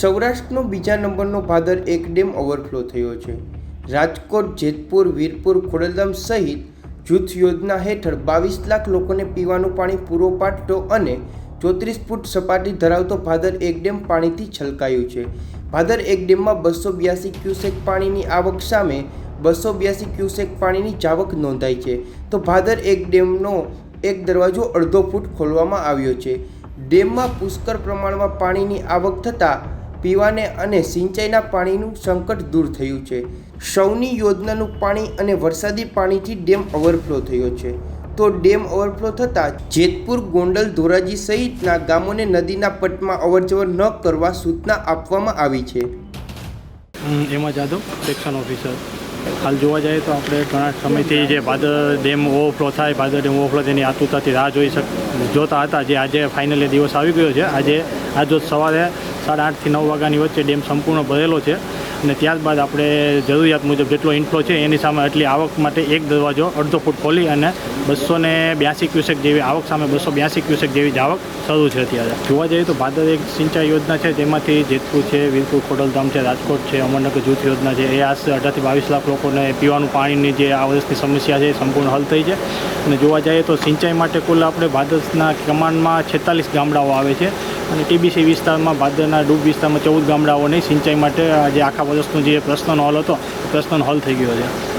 સૌરાષ્ટ્રનો બીજા નંબરનો ભાદર એક ડેમ ઓવરફ્લો થયો છે. રાજકોટ, જેતપુર, વીરપુર, ખોડલધામ સહિત જૂથ યોજના હેઠળ બાવીસ લાખ લોકોને પીવાનું પાણી પૂરો પાડતો અને ચોત્રીસ ફૂટ સપાટી ધરાવતો ભાદર એક ડેમ પાણીથી છલકાયું છે. ભાદર એક ડેમમાં બસો બ્યાસી ક્યુસેક પાણીની આવક સામે બસો બ્યાસી ક્યુસેક પાણીની જાવક નોંધાઈ છે. તો ભાદર એક ડેમનો એક દરવાજો અડધો ફૂટ ખોલવામાં આવ્યો છે. ડેમમાં પુષ્કળ પ્રમાણમાં પાણીની આવક થતાં પીવાને અને સિંચાઈના પાણીનું સંકટ દૂર થયું છે. સૌની યોજનાનું પાણી અને વરસાદી પાણીથી ડેમ ઓવરફ્લો થયો છે. તો ડેમ ઓવરફ્લો થતાં જેતપુર, ગોંડલ, ધોરાજી સહિતના ગામોને નદીના પટમાં અવરજવર ન કરવા સૂચના આપવામાં આવી છે. એમાં જાદવ, સેક્શન ઓફિસર. હાલ જોવા જઈએ તો આપણે ઘણા સમયથી જે ભાદર ડેમ ઓવરફ્લો થાય ભાદર ડેમ ઓવરફ્લો તેની આતુરતાથી રાહ જોઈ શક, જોતા હતા. જે આજે ફાઇનલી દિવસ આવી ગયો છે. આજે, આજ સવારે સાડા આઠથી નવ વાગ્યાની વચ્ચે ડેમ સંપૂર્ણ ભરેલો છે અને ત્યારબાદ આપણે જરૂરિયાત મુજબ જેટલો ઇન્ફ્લો છે એની સામે એટલી આવક માટે એક દરવાજો અડધો ફૂટ ખોલી અને બસો ને બ્યાસી ક્યુસેક જેવી આવક સામે બસો બ્યાસી ક્યુસેક જેવી જ આવક શરૂ છે અત્યારે. જોવા જઈએ તો ભાદર એક સિંચાઈ યોજના છે તેમાંથી જેતપુર છે, વીરપુર ખોડલધામ છે, રાજકોટ છે, અમરનગર જૂથ યોજના છે, એ આશરે અઢારથી બાવીસ લાખ લોકોને પીવાનું પાણીની જે આ વર્ષની સમસ્યા છે એ સંપૂર્ણ હલ થઈ છે. અને જોવા જઈએ તો સિંચાઈ માટે કુલ આપણે ભાદરના કમાનમાં છેતાલીસ ગામડાઓ આવે છે. અને ટીબીસી વિસ્તારમાં, ભાદરના ડૂબ વિસ્તારમાં ચૌદ ગામડાઓની સિંચાઈ માટે આજે આખા વર્ષનો જે પ્રશ્નનો હલ હતો, પ્રશ્નનો હલ થઈ ગયો છે.